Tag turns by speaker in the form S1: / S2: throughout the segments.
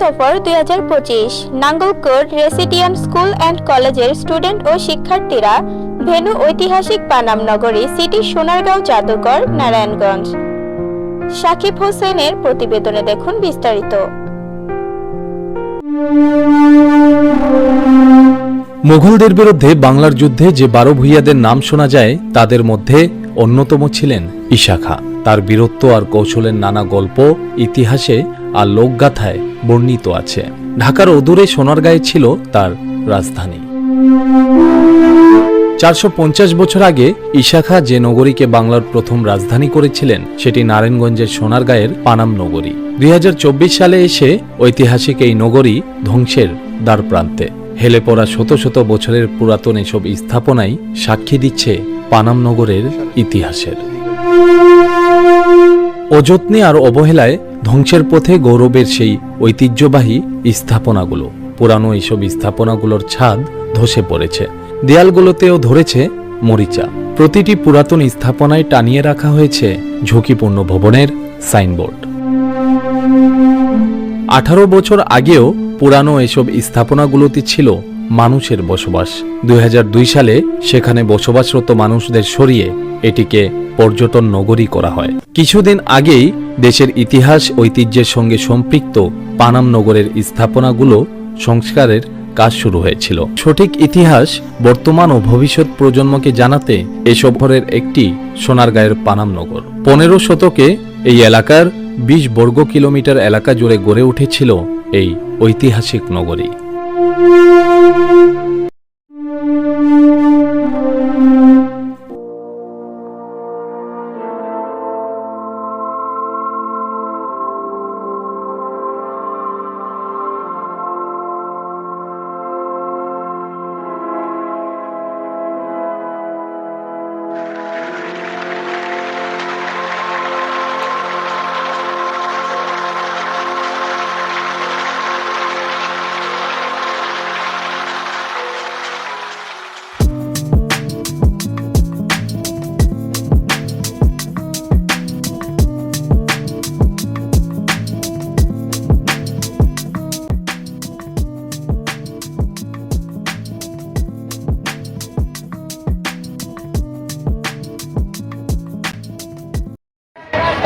S1: জাদুঘর দুই হাজার নাঙ্গলকোট রেসিডিয়াম স্কুল অ্যান্ড কলেজের স্টুডেন্ট ও শিক্ষার্থীরা ভেনু ঐতিহাসিক পানাম নগরী সিটি সোনারগাঁও জাদুঘর, নারায়ণগঞ্জ। সাকিব হোসেনের প্রতিবেদনে দেখুন বিস্তারিত।
S2: মুঘলদের বিরুদ্ধে বাংলার যুদ্ধে যে বারো ভূইয়াদের নাম শোনা যায়, তাদের মধ্যে অন্যতম ছিলেন ইশাখা। তার বীরত্ব আর কৌশলের নানা গল্প, ইতিহাসে আর লোকগাথায় বর্ণিত আছে। ঢাকার অদূরে সোনারগাঁয়ে ছিল তার রাজধানী। চারশো পঞ্চাশ বছর আগে ইশাখা যে নগরীকে বাংলার প্রথম রাজধানী করেছিলেন, সেটি নারায়ণগঞ্জের সোনারগাঁয়ের পানাম নগরী। দুই হাজার চব্বিশ সালে এসে ঐতিহাসিক এই নগরী ধ্বংসের দ্বারপ্রান্তে হেলে পড়া শত শত বছরের পুরাতন এসব স্থাপনাই সাক্ষী দিচ্ছে পানাম নগরের ইতিহাসের। অযত্নে আর অবহেলায় ধ্বংসের পথে গৌরবের সেই ঐতিহ্যবাহী স্থাপনাগুলো। পুরানো এইসব স্থাপনাগুলোর ছাদ ধসে পড়েছে। দেয়ালগুলোতেও ধরেছে মরিচা। প্রতিটি পুরাতন স্থাপনায় টানিয়ে রাখা হয়েছে ঝুঁকিপূর্ণ ভবনের সাইনবোর্ড। আঠারো বছর আগেও পুরানো এসব স্থাপনাগুলোতে ছিল মানুষের বসবাস। দুই হাজার দুই সালে সেখানে বসবাসরত মানুষদের সরিয়ে এটিকে পর্যটন নগরী করা হয়। কিছুদিন আগেই দেশের ইতিহাস, ঐতিহ্যের সঙ্গে সম্পৃক্ত পানাম নগরের স্থাপনাগুলো সংস্কারের কাজ শুরু হয়েছিল। সঠিক ইতিহাস বর্তমান ও ভবিষ্যৎ প্রজন্মকে জানাতে এসব ঘরের একটি সোনারগাঁয়ের পানাম নগর। পনেরো শতকে এই এলাকার বিশ বর্গ কিলোমিটার এলাকা জুড়ে গড়ে উঠেছিল এই ঐতিহাসিক নগরী।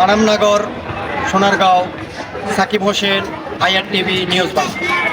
S3: Panamnagar Sonargaon Sakib Hossain IR TV news Bangla.